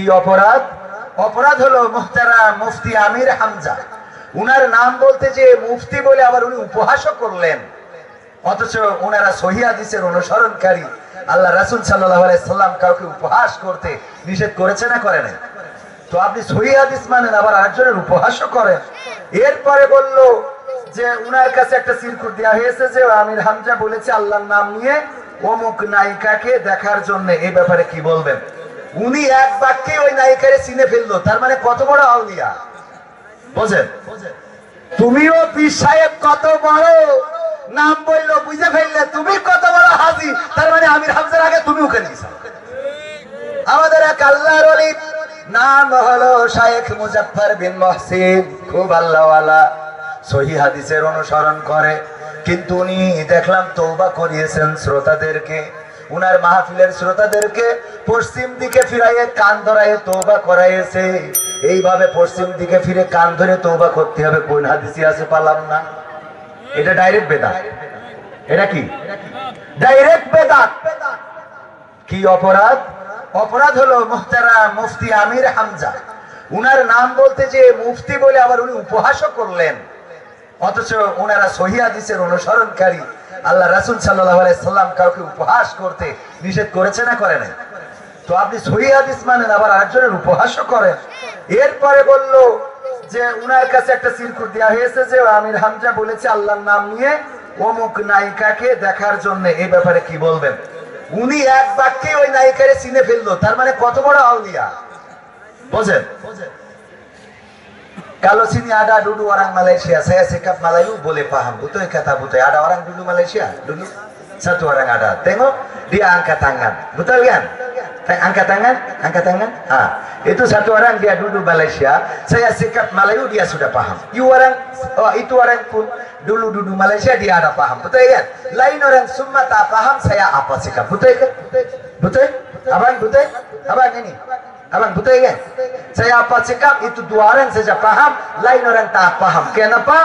কি অপরাধ? অপরাধ হলো মুহতারা মুফতি আমির হামজা। উনার নাম বলতে যে মুফতি বলে আবার উনি উপহাসও করলেন। অথচ ওনারা সহি হাদিসের অনুসরণকারী। আল্লাহ রাসুল সাল্লাম কাউকে উপহাস করতে নিষেধ করেছে না করে নাই? তো আপনি সহি হাদিস মানেন, আবার আরেকজনের উপহাসও করেন। এরপরে বলল যে উনার কাছে একটা সিরকুট দেওয়া হয়েছে যে আমির হামজা বলেছে আল্লাহর নাম নিয়ে অমুক নায়িকাকে দেখার জন্য। এই ব্যাপারে কি বলবেন? উনি এক বাক্যে ওই নায়িকারে চিনে ফেলল, তার মানে কত বড় আউলিয়া বোঝেন? তুমিও পীর সাহেব কত বড়? নাম বলল, বুঝে ফেললে, তুমি কত বড় হাজি? তার মানে আমির হামজার আগে তুমি নিয়েছ আমাদের এক আল্লাহর অলি নাম হলো শায়েখ মুজাফফর বিন মহসিন, খুব আল্লাহওয়ালা, সহি হাদিসের অনুসরণ করে। কিন্তু উনি, দেখলাম তৌবা করিয়েছেন শ্রোতাদেরকে। উনার মাহফিলের শ্রোতাদেরকে পশ্চিম দিকে ফিরাইয়ে কান ধরাইয়ে তৌবা করাইয়েছে। এইভাবে পশ্চিম দিকে ফিরে কান ধরে তৌবা করতে হবে, কোন হাদিসি আছে পালাম না? এটা ডাইরেক্ট বেদাত। এটা কি? ডাইরেক্ট বেদাত। কি অপরাধ? অপরাধ হলো মুহতারা মুফতি আমির হামজা। উনার নাম বলতে যে মুফতি বলে আবার উনি উপহাসও করলেন। অথচ ওনারা সহি হাদিসের অনুসরণকারী। আল্লাহ রাসুল সাল্লাম কাউকে উপহাস করতে নিষেধ করেছে না করে নাই? তো আপনি সহি হাদিস মানেন, আবার আরেকজনের উপহাসও করেন। এরপরে বলল যে উনার কাছে একটা সিরকুট দেওয়া হয়েছে যে আমির হামজা বলেছে আল্লাহর নাম নিয়ে অমুক নায়িকাকে দেখার জন্য। এই ব্যাপারে কি বলবেন? উনি এক বাক্যে ওই নায়িকারে চিনে ফেলল। তার মানে কত বড় আউলিয়া? বোঝেন? Kalau sini ada dulu orang Malaysia, saya sikap Melayu boleh paham. Betul kata betul. Ada orang dulu Malaysia, dulu satu orang ada. Tengok dia angkat tangan, betul kan? Teng- Angkat tangan, angkat tangan. Ah, itu satu orang dia duduk Malaysia. Saya sikap Melayu dia sudah paham. You orang, oh, itu orang pun dulu duduk Malaysia dia ada paham, betul kan? Lain orang semua tak paham saya apa sikap, betul kan? Betul? Abang betul? Abang ini. Abang betul kan? Saya apa sikap itu dua orang saja paham, lain orang tak paham. Kenapa?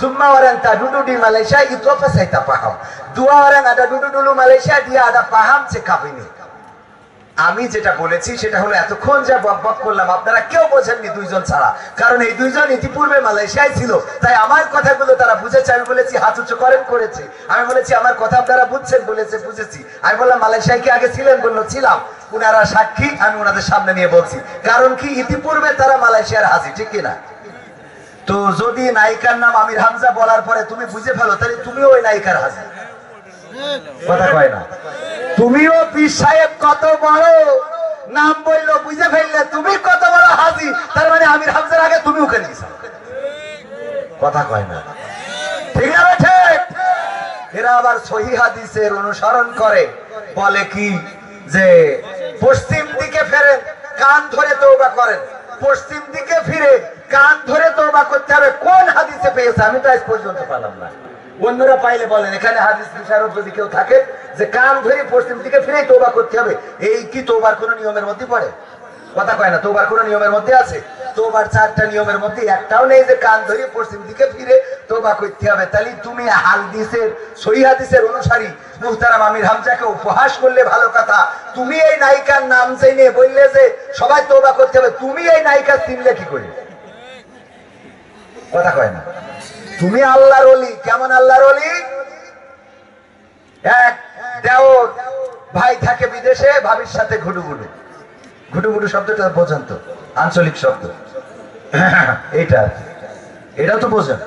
Semua orang tak duduk di Malaysia itu apa saya tak paham. Dua orang ada duduk dulu Malaysia dia ada paham sikap ini. আমি যেটা বলেছি সেটা হলো এতক্ষণ যা বক বক করলাম আপনারা কেউ বোঝেননি দুইজন ছাড়া কারণ এই দুইজন ইতিপূর্বে মালয়েশিয়ায় ছিল তাই আমার কথাগুলো তারা বুঝেছে আমি বলেছি হাত উঁচু করেন করেছে আমি বলেছি আমার কথা আপনারা বুঝছেন বলেছে বুঝেছি আমি বললাম মালয়েশিয়ায় কি আগে ছিলেন বলল ছিলাম উনারা সাক্ষী, আমি ওনাদের সামনে নিয়ে বলছি। কারণ কি? ইতিপূর্বে তারা মালয়েশিয়ার হাজি, ঠিক কিনা? তো যদি নায়িকার নাম আমির হামজা বলার পরে তুমি বুঝে ফেলো, তাহলে তুমিও ওই নায়িকার হাজি। কথা কয় না? তুমিও পীর সাহেব কত বড়? নাম বলল, বুঝে ফেললে তুমি কত বড় হাজি? তার মানে আমির হামজার আগে তুমি ওকে নিয়েছ। কথা কয় না? ঠিক না ঠিক? এরা আবার সহি হাদিসের অনুসরণ করে। বলে কি? যে পশ্চিম দিকে ফেরেন কান ধরে তৌবা করেন। পশ্চিম দিকে ফিরে, কান ধরে তৌবা করতে হবে। কোন হাদিসে পেয়েছে? আমি তো আজ পর্যন্ত পেলাম না। অন্যরা পাইলে বলেন, এখানে হাদিস বিশারদ যদি কেউ থাকে, যে কান ধরে পশ্চিম দিকে ফিরে তোবা করতে হবে, এই কি তোবার কোন নিয়মের মধ্যে পড়ে? কথা কয় না, তোবার কোন নিয়মের মধ্যে আছে? তোবার চারটা নিয়মের মধ্যে একটাও নেই যে কান ধরে পশ্চিম দিকে ফিরে তোবা করতে হবে। তাহলে তুমি হাদিসের, সহি হাদিসের অনুসারী। মুহতারাম আমির হামজাকে উপহাস করলে ভালো কথা। তুমি এই নায়িকার নাম জেনে বললে যে সবাই তোবা করতে হবে। তুমি এই নায়িকা চিনলে কি করে? কথা কয় না। তুমি আল্লাহর অলি কেমন আল্লাহর অলি এক দেওর ভাই থাকে বিদেশে, ভাবির সাথে ঘুডুঘুডু ঘুডুঘুডু শব্দটা বোঝেন তো আঞ্চলিক শব্দ। এটা এটা তো বোঝেন,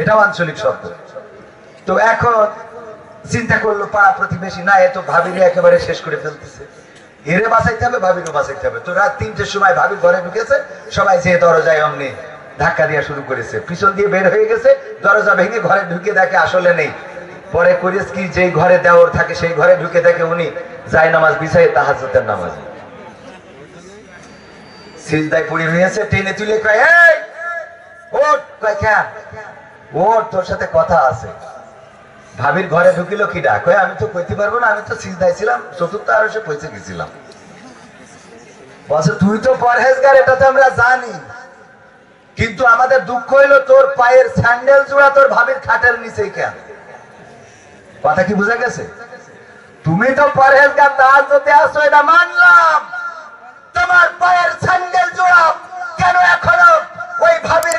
এটাও আঞ্চলিক শব্দ। তো এখন চিন্তা করল পাড়া প্রতিবেশী, না, এ তো ভাবিরে একেবারে শেষ করে ফেলতেছে। এরে বাঁচাইতে হবে ভাবিরও বাঁচাইতে হবে। তো রাত তিনটের সময় ভাবি ঘরে ঢুকেছে, সবাই যে দরজায় অমনি ধাক্কা দিয়ে শুরু করেছে। পিছন দিয়ে বের হয়ে গেছে, দরজা ভেঙে ঘরে ঢুকে দেখে আসলে নেই। পরে করিস কি যে ঘরে দেওয়ার থাকে, সেই ঘরে ঢুকে দেখে উনি যায় নামাজ বিছাই তাহাজতের নামাজ। সিজদায় পড়ে নিয়েছে টেনে তুলে কয়, এই ওট কয় কেন ওট তোর সাথে কথা আছে। ভাবির ঘরে ঢুকিল কি ডাক কয়, আমি তো কইতে পারব না, আমি তো সিজদায় ছিলাম, চতুর্থ আরও সে পৌঁছে গেছিলাম। বলছে, তুই তো পরহেজগার এটা তো আমরা জানি। কিন্তু আমাদের দুঃখ হইল তোর পায়ের স্যান্ডেল জোড়া তোর ভাবির খাটের নিচে কেন? কথা কি বুঝা গেছে? তুমি তো পরহেজগার, তার যদি আসো এটা মানলাম। তোমার পায়ের স্যান্ডেল জোড়া কেন এখনও ওই ভাবির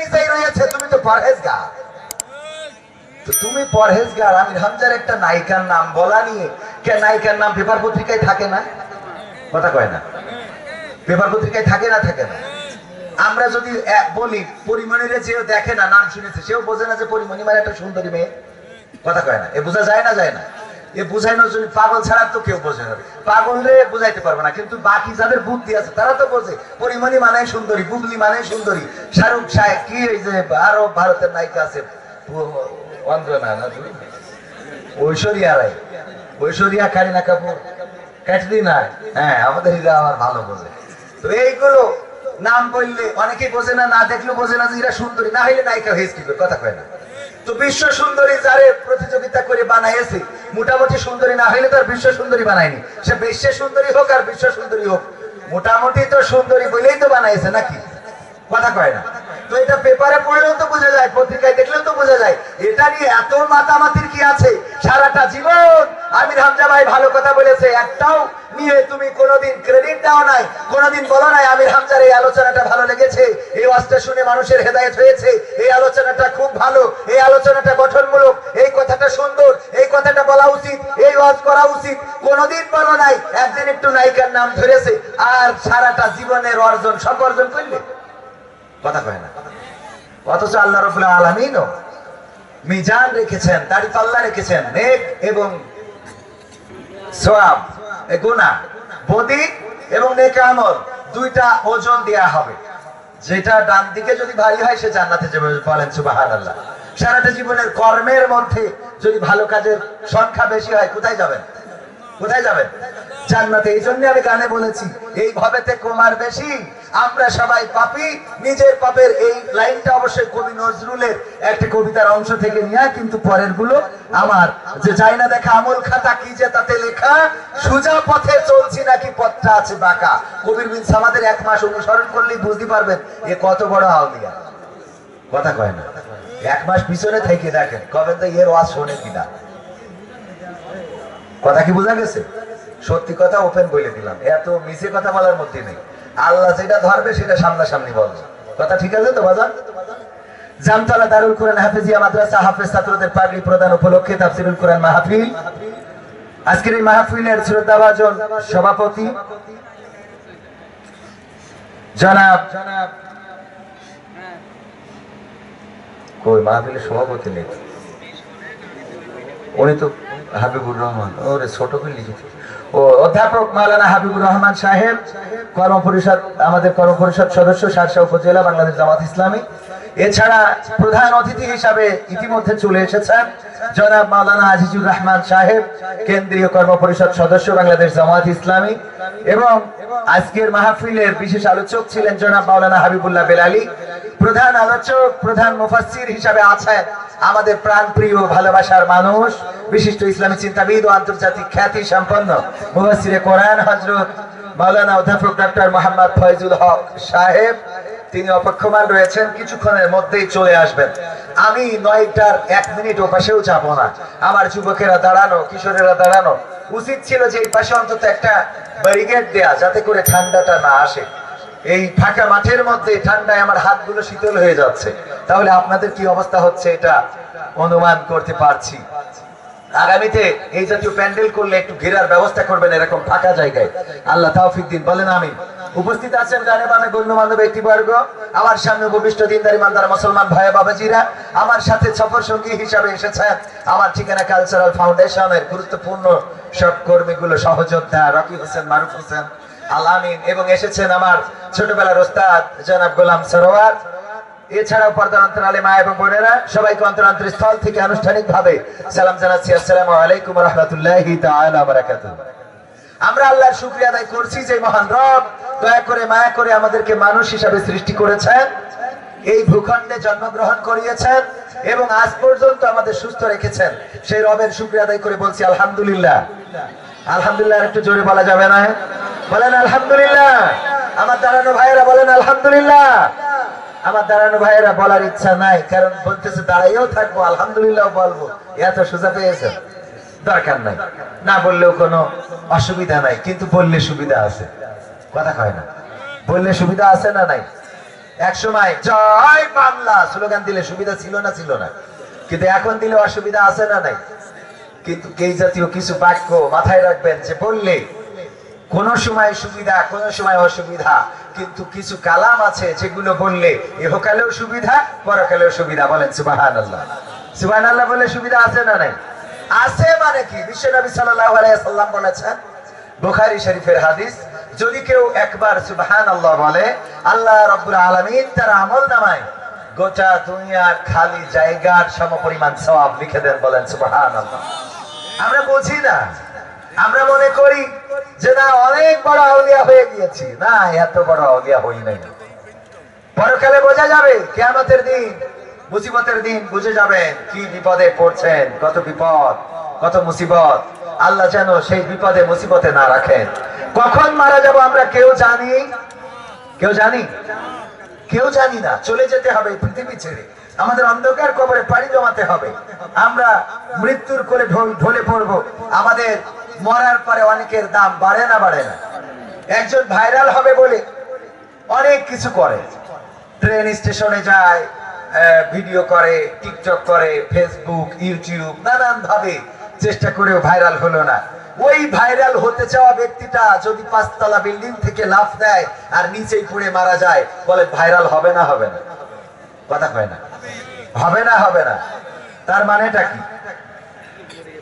নিচেই রয়েছে? তুমি তো পরহেজগার। তুমি পরহেজগার, আমি হামজার একটা নায়িকার নাম বলা নিয়ে কে নায়িকার নাম পেপার পত্রিকায় থাকে না? কথা কয় না। পেপার পত্রিকায় থাকে না থাকে না। আমরা যদি বলি, পরিমণির যেও দেখে না, নাম শুনেছে, সেও বোঝে না যে পরিমণি মানে একটা সুন্দরী মেয়ে। কথা কয় না। এ বোঝা যায় না যায় না? এ বুঝাইনোর জন্য পাগল ছাড়া তো কেউ বোঝে না। পাগল রে বুঝাইতে পারবে না, কিন্তু বাকি যাদের বুদ্ধি আছে, তারা তো বোঝে। পরিমণি মানে সুন্দরী, বুবলি মানে সুন্দরী। শাহরুখ সাহেব কি এই যে আরও ভারতের নায়িকা আছে? ঐশ্বরিয়া রায়। ঐশ্বরিয়া, কারিনা কাপুর। ক্যাটরিনা হ্যাঁ আমাদের এরা আমার ভালো বোঝে। তো এইগুলো নাম বললে অনেকেই বোঝে না না দেখলেও বোঝে না যে এরা সুন্দরী। না হইলে নায়িকা হয়েছে কথা কয় না। তো বিশ্ব সুন্দরী যারে প্রতিযোগিতা করে বানাইছে মোটামুটি সুন্দরী না হইলে তার বিশ্ব সুন্দরী বানায়নি। সে বিশ্ব সুন্দরী হোক আর বিশ্ব সুন্দরী হোক। মোটামুটি তো সুন্দরী বলেই তো বানাইছে নাকি? কথা কয় না। তো এটা পেপারে পড়লেও তো বোঝা যায়, পত্রিকায় দেখলেও তো বোঝা যায়। এটা নিয়ে এত মাতামাতির কি আছে? সারাটা জীবন আমির হামজা ভাই ভালো কথা বলেছে, একটাও নিয়ে তুমি কোনোদিন ক্রেডিট দাও নাই, কোনোদিন বলো নাই আমির হামজার এই আলোচনাটা ভালো লেগেছে, এই ওয়াজটা শুনে মানুষের হেদায়েত হয়েছে, এই আলোচনাটা খুব ভালো, এই আলোচনাটা গঠনমূলক, এই কথাটা সুন্দর, এই কথাটা বলা উচিত, এই ওয়াজ করা উচিত। কোনোদিন বলো নাই, একদিন একটু নায়িকার নাম ধরেছে, আর সারাটা জীবনের অর্জন সব অর্জন করলে। কথা কয় না। অথচ আল্লাহ রবুল আলমিনও মিজান রেখেছেন, দাড়ি পাল্লা রেখেছেন, নেক এবং সোয়াব, এ গুনাহ, বদি এবং নেক আমল, দুইটা ওজন দেয়া হবে। যেটা ডান দিকে যদি ভারী হয়, সে জান্নাতে যাবে। বলেন সুবহানাল্লাহ। সারাটা জীবনের কর্মের মধ্যে যদি ভালো কাজের সংখ্যা বেশি হয়, কোথায় যাবেন? কোথায় যাবেন? জান্নাতে, এই জন্য আমি গানে বলেছি এই ভবেতে কুমার বেশি, আমরা সবাই পাপি, নিজের পাপের এই লাইনটা অবশ্যই কবি নজরুলের একটা কবিতার অংশ থেকে নিয়ে কিন্তু পরেরগুলো আমার। যে যাই না দেখা আমল খাতা কি যে তাতে লেখা, সুজা পথে চলছি নাকি পথটা আছে বাঁকা। কবির বিন সামাদের এক মাস অনুসরণ করলেই বুঝতে পারবেন, এ কত বড় আউলিয়া কথা কয় না। এক মাস পিছনে থেকে দেখেন কবে তো এর ওয়াজ শোনে কিনা। কথা কি বোঝা গেছে? সত্যি কথা ওপেন বলে দিলাম। এত মিছে কথা বলার মধ্যে নেই। আল্লাহ যেটা ধরবে সেটা সামনাসামনি বলবে। কথা ঠিক আছে তো বাজার জামতলা দারুল কোরআন হাফেজিয়া মাদ্রাসা হাফেজ ছাত্রদের পাগড়ি প্রদান উপলক্ষে তাফসিরুল কোরআন মাহফিল। আজকের এই মাহফিলের শ্রদ্ধাভাজন সভাপতি জনাব কই, মাহফিলের সভাপতি নেই? উনি তো হাবিবুর রহমান। ওরে, ছোট করে লিখেছে ও অধ্যাপক মাওলানা হাবিবুর রহমান সাহেব কর্ম পরিষদ আমাদের কর্ম পরিষদ সদস্য সারসা উপজেলা বাংলাদেশ জামাত ইসলামী। এছাড়া প্রধান অতিথি হিসাবে ইতিমধ্যে চলে এসেছেন জনাব মাওলানা আজিজুর রহমান সাহেব, কেন্দ্রীয় কর্ম পরিষদ সদস্য, বাংলাদেশ জামাত ইসলামী। এবং আজকের মাহফিলের বিশেষ আলোচক ছিলেন জনাব মাওলানা হাবিবুল্লাহ বেলালি। প্রধান আলোচক, প্রধান মুফাসসির হিসাবে আছেন আমাদের প্রাণ প্রিয় ভালোবাসার মানুষ, বিশিষ্ট ইসলামী চিন্তাবিদ ও আন্তর্জাতিক খ্যাতি সম্পন্ন মুফাসসিরে কোরআন হযরত মাওলানা অধ্যাপক ডক্টর মোহাম্মদ ফয়জুল হক সাহেব, তিনি অপেক্ষমান রয়েছেন, কিছুক্ষণের মধ্যেই চলে আসবেন। আমি নয়টার এক মিনিট ও পাশেও যাব না। আমার যুবকেরা দাঁড়ানো, কিশোরেরা দাঁড়ানো, উচিত ছিল যে এই পাশে অন্তত একটা ব্যারিকেড দেয়া, যাতে করে ঠান্ডাটা না আসে। এই ফাঁকা মাঠের মধ্যে ঠান্ডায় আমার হাতগুলো শীতল হয়ে যাচ্ছে। তাহলে আপনাদের কি অবস্থা হচ্ছে এটা অনুমান করতে পারছি। আগামীতে এই জাতীয় প্যান্ডেল করলে একটু ঘেরার ব্যবস্থা করবেন এরকম ফাঁকা জায়গায়। আল্লাহ তাওফিক দিন, বলেন আমি উপস্থিত আছেন গানে বামে গণ্যমান্য ব্যক্তিবর্গ আমার সামনে উপবিষ্ট দিনদারি মান্দার মুসলমান ভাই বাবাজিরা, আমার সাথে সফর সঙ্গী হিসাবে এসেছেন আমার ঠিকানা কালচারাল ফাউন্ডেশনের গুরুত্বপূর্ণ সব কর্মীগুলো সহযোদ্ধা রকি হোসেন, মারুফ হোসেন, আল আলামিন এবং এসেছেন আমার ছোটবেলার ওস্তাদ জনাব গোলাম সরোয়ার। এছাড়াও পর্দা অন্তরালে মা এবং বোনেরা সবাইকে অন্তরান্তর স্থল থেকে আনুষ্ঠানিক ভাবে সালাম জানাচ্ছি। আসসালামু আলাইকুম রহমতুল্লাহি আমরা আল্লাহর শুকরিয়া আদায় করছি যে মহান রব দয়া করে মায়া করে আমাদেরকে মানুষ হিসাবে সৃষ্টি করেছেন, এই ভূখণ্ডে জন্মগ্রহণ করিয়েছেন এবং আজ পর্যন্ত আমাদের সুস্থ রেখেছেন। সেই রবের শুকরিয়া আদায় করে বলছি আলহামদুলিল্লাহ। আলহামদুলিল্লাহ একটু জোরে বলা যাবে না? বলেন আলহামদুলিল্লাহ। আমার দাঁড়ানো ভাইয়েরা বলেন, আলহামদুলিল্লাহ। আমার দাঁড়ানো ভাইয়েরা বলার ইচ্ছা নাই, কারণ বলতেছে দাঁড়াইও থাকব আলহামদুলিল্লাহ বলব। এত সোজা পেয়েছেন? দরকার নাই। না বললেও কোনো অসুবিধা নাই, কিন্তু বললে সুবিধা আছে। কথা কয় না। বললে সুবিধা আছে না নাই? এক সময়, জয় বাংলা! স্লোগান দিলে সুবিধা ছিল না ছিল না। কিন্তু এখন দিলে অসুবিধা আছে না নাই? কিন্তু এই জাতীয় কিছু বাক্য মাথায় রাখবেন যে, বললে কোন সময় সুবিধা, কোন সময় অসুবিধা, কিন্তু কিছু কালাম আছে যেগুলো বললে ইহকালেও সুবিধা, পরকালেও সুবিধা বলেন সুবাহান আল্লাহ সুবাহান আল্লাহ বলে সুবিধা আছে না নাই? আছে মানে কি? সাল্লাল্লাহু আলাইহি সাল্লাম বলেছেন, বুখারী শরীফের হাদিস, যদি কেউ একবার সুবাহান আল্লাহ বলে, আল্লাহ রাব্বুল আলামিন তার আমল নামায়, গোটা দুনিয়ার খালি জায়গার সমপরিমাণ সওয়াব লিখে দেন বলেন সুবহান আল্লাহ আমরা বুঝি না। আমরা মনে করি যে না, অনেক বড় আউলিয়া হয়ে গিয়েছি। না, এত বড় আউলিয়া হই নাই। পরকালে বোঝা যাবে, কেয়ামতের দিন, মুসিবতের দিন বুঝে যাবেন কি বিপদে পড়ছেন, কত বিপদ, কত মুসিবত। আল্লাহ যেন সেই বিপদে, মুসিবতে না রাখেন। কখন মারা যাব আমরা কেউ জানি? কেউ জানি? কেউ জানি না। চলে যেতে হবে পৃথিবী ছেড়ে। আমাদের অন্ধকার কবরে পাড়ি জমাতে হবে। আমরা মৃত্যুর ঢল- ঢলে পড়ব। আমাদের মরার পরে অনেকের দাম বাড়ে না বাড়ে না। একজন ভাইরাল হবে বলে অনেক কিছু করে। ট্রেন স্টেশনে যায় ভিডিও করে, টিকটক করে, ফেসবুক, ইউটিউব নানান ভাবে চেষ্টা করেও ভাইরাল হলো না। ওই ভাইরাল হতে চাওয়া ব্যক্তিটা যদি পাঁচতলা বিল্ডিং থেকে লাফ দেয় আর নিচেই পড়ে মারা যায়, বলে ভাইরাল হবে না হবে না। কথা কয় না। হবে না হবে না। তার মানেটা কি?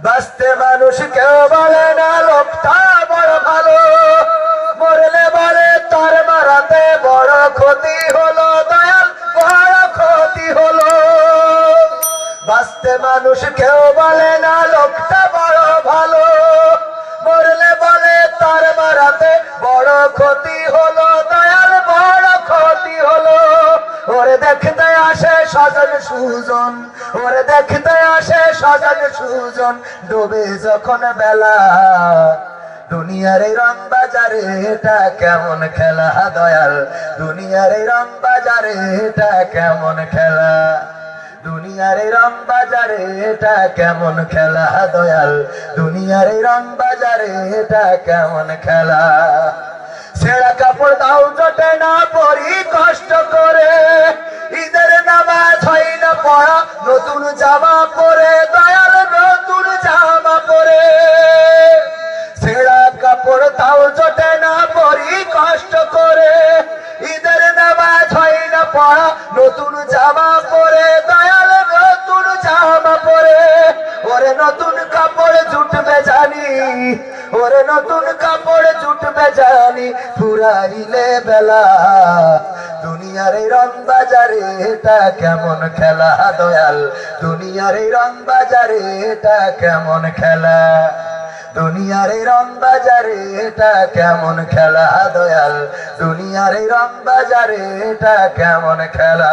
বাঁচতে মানুষ কেউ বলে না, লোকটা বড় ভালো। মরলে বলে তার মারাতে বড় ক্ষতি হলো, দয়াল, বড় ক্ষতি হলো। বাঁচতে মানুষ কেউ বলে না, লোকটা বড় ভালো। মরলে বলে তার মারাতে বড় ক্ষতি হলো, দয়াল, বড় ক্ষতি হলো। ওরে দেখতে আসে সজন সুজন, ওরে দেখতে সজন ডুবে যখন বেলা। দুনিয়ার এই রং বাজারে এটা কেমন খেলা, দয়াল? দুনিয়ার এই রং বাজারে এটা কেমন খেলা? দুনিয়ার এই রং বাজারে এটা কেমন খেলা, দয়াল? দুনিয়ার এই রং বাজারে এটা কেমন খেলা? ছেঁড়া কাপড় দাও, জটে না পরি কষ্ট করে। ঈদের নামাজ হয় না পড়া, নতুন জামা পরে দয়াল পরে ছেঁড়া কাপড় তাও জটে না, পরি কষ্ট করে। ঈদের নামাজ হয় না পড়া, নতুন জামা পরে, দয়াল নতুন জামা পরে। ওরে নতুন কাপড় জুটবে জানি, ওরে নতুন কাপড় জুটবে জানি, ফুরাইলে বেলা। দুনিয়ার এই রং বাজারে, এটা কেমন খেলা? দয়াল, দুনিয়ার এই রং বাজারে, এটা কেমন খেলা? দুনিয়ার এই রং বাজারে, এটা কেমন খেলা? দয়াল, দুনিয়ার এই রং বাজারে, এটা কেমন খেলা?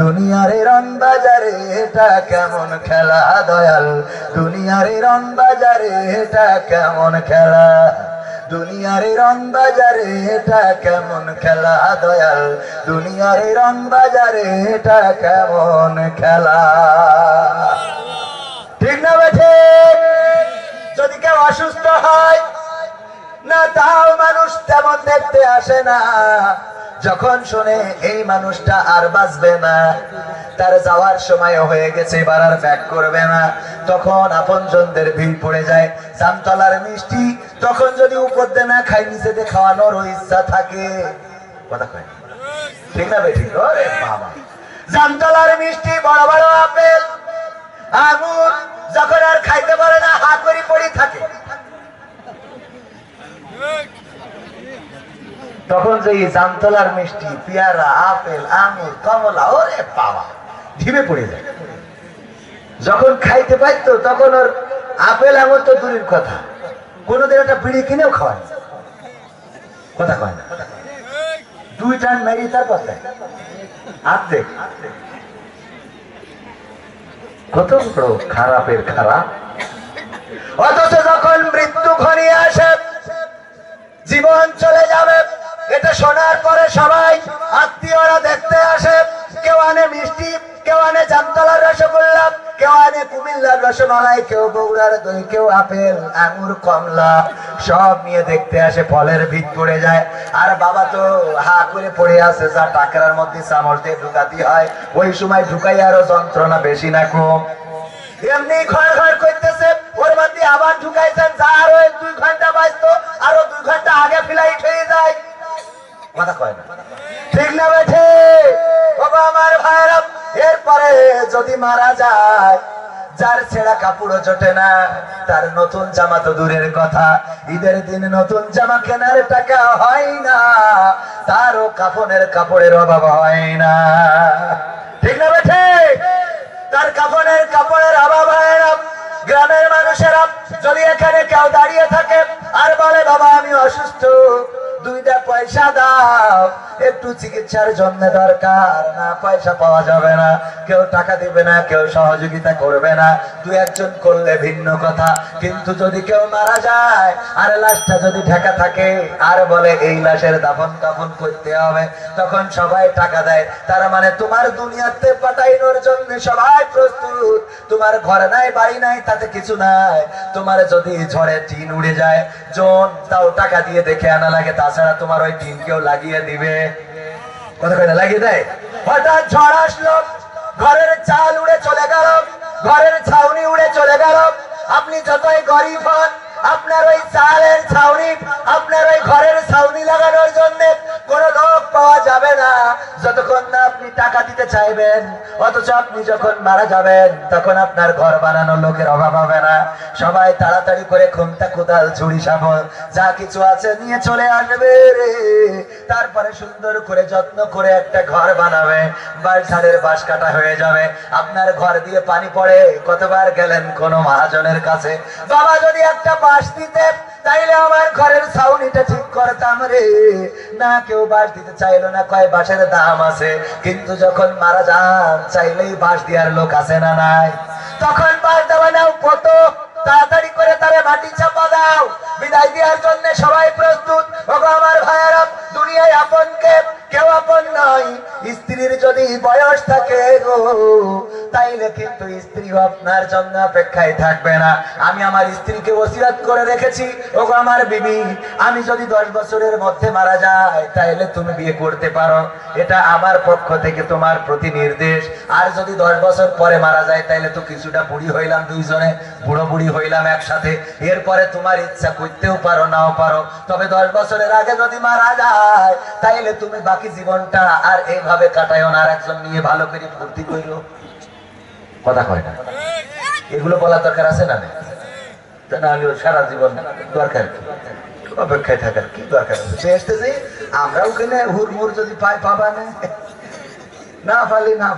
দুনিয়ার রং বাজারে, এটা কেমন খেলা দয়াল? দুনিয়ার রং বাজারে, এটা কেমন খেলা? দুনিয়ার রং বাজারে, এটা কেমন খেলা দয়াল? দুনিয়ার রং বাজারে, এটা কেমন খেলা? ঠিক ঠিক না বেঠে যদি কেউ অসুস্থ হয়, না তাও মানুষ তেমন দেখতে আসে না। যখন শুনে এই মানুষটা আর বাঁচবে না, তার যাওয়ার সময় হয়ে গেছে, এবার আর ব্যাক করবে না। তখন আপনজনদের ভিড় পড়ে যায়, জামতলার মিষ্টি তখন যদি উপর না খাই নিচেতে খাওয়ানোর ইচ্ছা থাকে। কথা কয় ঠিক না বেঠি ওরে বাবা। জামতলার মিষ্টি বড় বড় আপেল, আঙুর, যখন আর খাইতে পারে না, হা করি পড়ি থাকে। তখন যে জামতলার মিষ্টি, পেয়ারা, আপেল, আঙুর, কমলা, ওরে বাবা ঢিমে পড়ে যায়। যখন খাইতে পাইতো তখন ওর আপেল আঙুর তো দূরের কথা। কোনোদিন একটা বিড়ি কিনেও খাওয়ায় কথা কয় না। দুই টান মেরি তারপর দেয়। আর্ধেক। কত বড় খারাপের খারাপ অথচ যখন মৃত্যু ঘনিয়ে আসে, জীবন চলে যাবে। এটা শোনার পরে সবাই আত্মীয়রা দেখতে আসে। কেউ আনে মিষ্টি, কেউ আনে জামতলার রসগোল্লা, কেউ আনে কুমিল্লার রসমালাই, কেউ বগুড়ার দই, কেউ আপেল, আঙুর, কমলা, সব নিয়ে দেখতে আসে, ফলের ভিত পড়ে যায়। আর বাবা তো হা করে পড়ে আছে, যা টাকার মধ্যে চামচ দিয়ে ঢুকাতে হয়। ওই সময় ঢুকাই আরও যন্ত্রণা বেশি না কম এমনি ঘর ঘর করতেছে, ওর মধ্যে আবার ঢুকাইছেন, যা আরও দুই ঘণ্টা বাঁচতো, আরও দুই ঘণ্টা আগে ফ্লাইট হয়ে যায়। ঠিক না বেঠে বাবা, আমার ভাইরা এরপরে যদি মারা যায়, যার ছেঁড়া কাপড়ও জোটে না, তার নতুন জামা তো দূরের কথা। ঈদের দিন নতুন জামা কেনার টাকা হয় না, তারও কাফনের কাপড়ের অভাব হয় না। ঠিক না বেঠে তার কাপড়ের কাপড়ের অভাব হয় না। গ্রামের মানুষেরা যদি এখানে কেউ দাঁড়িয়ে থাকে, আর বলে, বাবা, আমি অসুস্থ। দুইটা পয়সা দাও। একটু চিকিৎসার জন্য দরকার না, পয়সা পাওয়া যাবে না। কেউ টাকা দিবে না, কেউ সহযোগিতা করবে না। দু একজন করলে ভিন্ন কথা। কিন্তু যদি কেউ মারা যায়, আর লাশটা যদি ঢাকা থাকে, আর বলে এই লাশের দাফন কাফন করতে হবে, তখন সবাই টাকা দেয়। তার মানে তোমার দুনিয়াতে পাঠাইনোর জন্য সবাই প্রস্তুত। তোমার ঘর নাই, বাড়ি নাই, তাতে কিছু নাই। তোমার যদি ঝড়ে টিন উড়ে যায়, জন তাও টাকা দিয়ে দেখে আনা লাগে তাছাড়া তোমার ওই টিম কেউ লাগিয়ে দিবে। কথা কথা লাগিয়ে দেয়? হঠাৎ ঝড় আসলো, ঘরের চাল উড়ে চলে গেল, ঘরের ছাউনি উড়ে চলে গেল। আপনি যতই গরিব হন, আপনার ওই চালের ছাউনি, আপনার ওই ঘরের ছাউনি লাগানোর জন্য কোন লোক পাওয়া যাবে না। যতক্ষণ না আপনি টাকা দিতে চাইবেন, অথচ আপনি যখন মারা যাবেন, তখন আপনার ঘর বানানোর লোকের অভাব হবে না। সবাই তাড়াতাড়ি করে খুন্তা কোদাল, ছুরি শাবল যা কিছু আছে নিয়ে চলে আসবে রে। তারপরে সুন্দর করে যত্ন করে একটা ঘর বানাবে বালছাড়ের বাঁশ কাটা হয়ে যাবে। আপনার ঘর দিয়ে পানি পড়ে, কতবার গেলেন কোন মহাজনের কাছে? বাবা, যদি একটা বাঁশ দিতে তাইলে আমার ঘরের ছাউনিটা ঠিক করতাম রে। না, কেউ বাঁশ দিতে চাইলো না, কয় বাঁশের দাম আছে। কিন্তু যখন মারা যান, চাইলেই বাস দেওয়ার লোক আসে না নাই? তখন বাস দেওয়া নাও কত তাড়াতাড়ি করে তারা মাটি চাপা স্ত্রী আপনার জন্য অপেক্ষায় থাকবে না। আমি আমার স্ত্রীকে ওসিরাত করে রেখেছি। ওগো আমার বিবি, আমি যদি দশ বছরের মধ্যে মারা যাই, তাইলে তুমি বিয়ে করতে পারো। এটা আমার পক্ষ থেকে তোমার প্রতি নির্দেশ। আর যদি দশ বছর পরে মারা যায়, তাইলে তো কিছুটা বুড়ি হইলাম দুইজনে, বুড়ো বুড়ি হইলাম একসাথে। এরপরে তোমার ইচ্ছা করতেও পারো, নাও পারো। তবে দশ বছরের আগে যদি মারা যায়, তাইলে তুমি বাকি জীবনটা আর এইভাবে কাটায়ও না। আর একজন নিয়ে ভালো করে ফুর্তি করো কথা কয় না। এগুলো বলার দরকার আছে না না সারা জীবন দরকার কি? অপেক্ষায় থাকার কি দরকার আমরা ওখানে হুড়মুড় যদি পাই, পাবা না? পালি না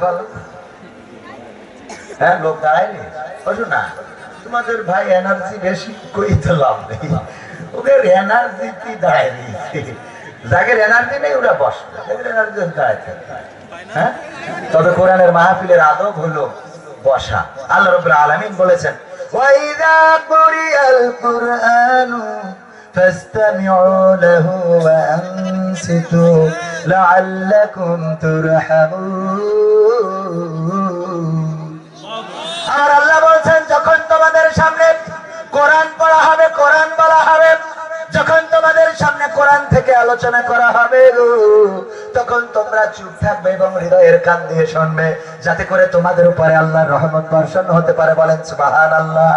হ্যাঁ লোক দাঁড়ায়নি? না। তোমাদের ভাই এনার্জি বেশি, কই তো লাভ নেই। ওকে এনার্জি দাঁড়ায়নি? যাদের এনার্জি নেই, ওরা বসে যাদের এনার্জি দাঁড়ায় থাকে। হ্যাঁ? তবে কোরআনের মাহফিলের আদব হলো বসা আল্লাহ রবুল্লা আলমিন বলেছেন وَإِذَا قُرِئَ الْقُرْآنُ فَاسْتَمِعُوا لَهُ وَأَنصِتُوا لَعَلَّكُمْ تُرْحَمُونَ আর আল্লাহ বলছেন যখন তোমরা বলা হবে কোরআন বলা হবে যখন তোমাদের সামনে কোরআন থেকে আলোচনা করা হবে তখন তোমরা চুপ থাকবে এবং হৃদয়ের কান দিয়ে শুনবে, যাতে করে তোমাদের উপরে আল্লাহর রহমত বর্ষণ হতে পারে। বলেন সুবাহান আল্লাহ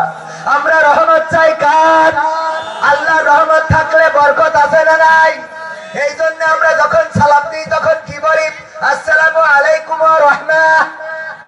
আমরা রহমত চাই কান আল্লাহ রহমত থাকলে বরকত আছে না নাই? এই জন্য আমরা যখন সালাম দিই, তখন কি বলি? আসসালামু আলাইকুম রহমা